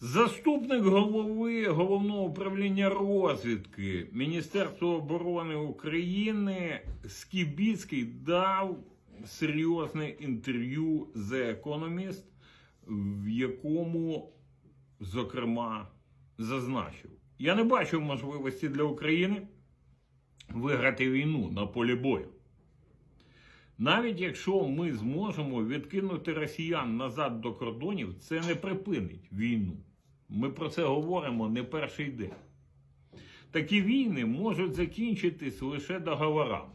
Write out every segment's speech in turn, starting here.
Заступник голови головного управління розвідки Міністерства оборони України Скібіцький дав серйозне інтерв'ю The Economist, в якому, зокрема, зазначив: Я не бачу можливості для України виграти війну на полі бою. Навіть якщо ми зможемо відкинути росіян назад до кордонів, це не припинить війну. Ми про це говоримо не перший день. Такі війни можуть закінчитись лише договорами.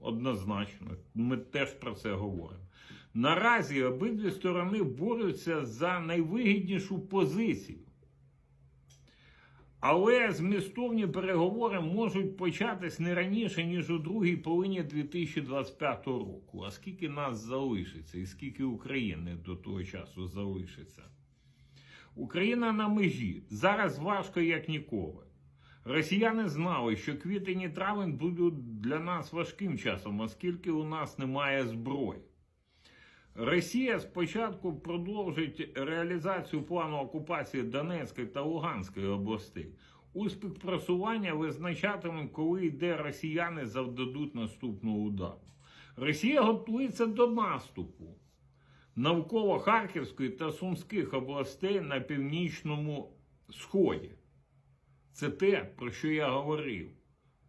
Однозначно, ми теж про це говоримо. Наразі обидві сторони борються за найвигіднішу позицію. Але змістовні переговори можуть початись не раніше, ніж у другій половині 2025 року. А скільки нас залишиться, і скільки України до того часу залишиться? Україна на межі. Зараз важко як ніколи. Росіяни знали, що квітень і травень будуть для нас важким часом, оскільки у нас немає зброї. Росія спочатку продовжить реалізацію плану окупації Донецької та Луганської областей. Успіх просування визначатиме, коли йде росіяни завдадуть наступного удару. Росія готується до наступу навколо Харківської та Сумських областей на північному сході. Це те, про що я говорив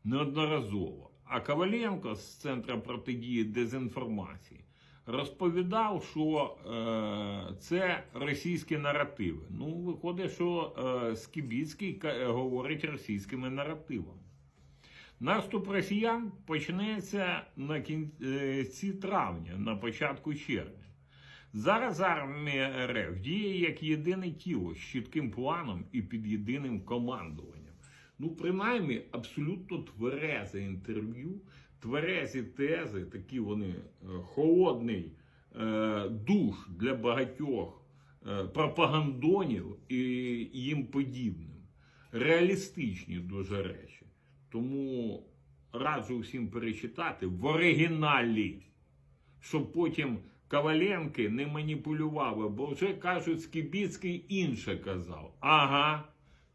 неодноразово. А Коваленко з Центру протидії дезінформації розповідав, що е, це російські наративи. Ну, виходить, що е, Скібіцький говорить російськими наративами. Наступ росіян почнеться на кінці травня, на початку червня. Зараз армія РФ діє як єдине тіло з чітким планом і під єдиним командуванням. Ну, принаймні, абсолютно тверезе інтерв'ю, тверезі тези, такі вони е, холодний е, душ для багатьох е, пропагандонів і їм подібним. Реалістичні дуже речі. Тому раджу всім перечитати в оригіналі щоб потім Коваленки не маніпулювали, бо вже кажуть, Скібіцький інше казав. Ага,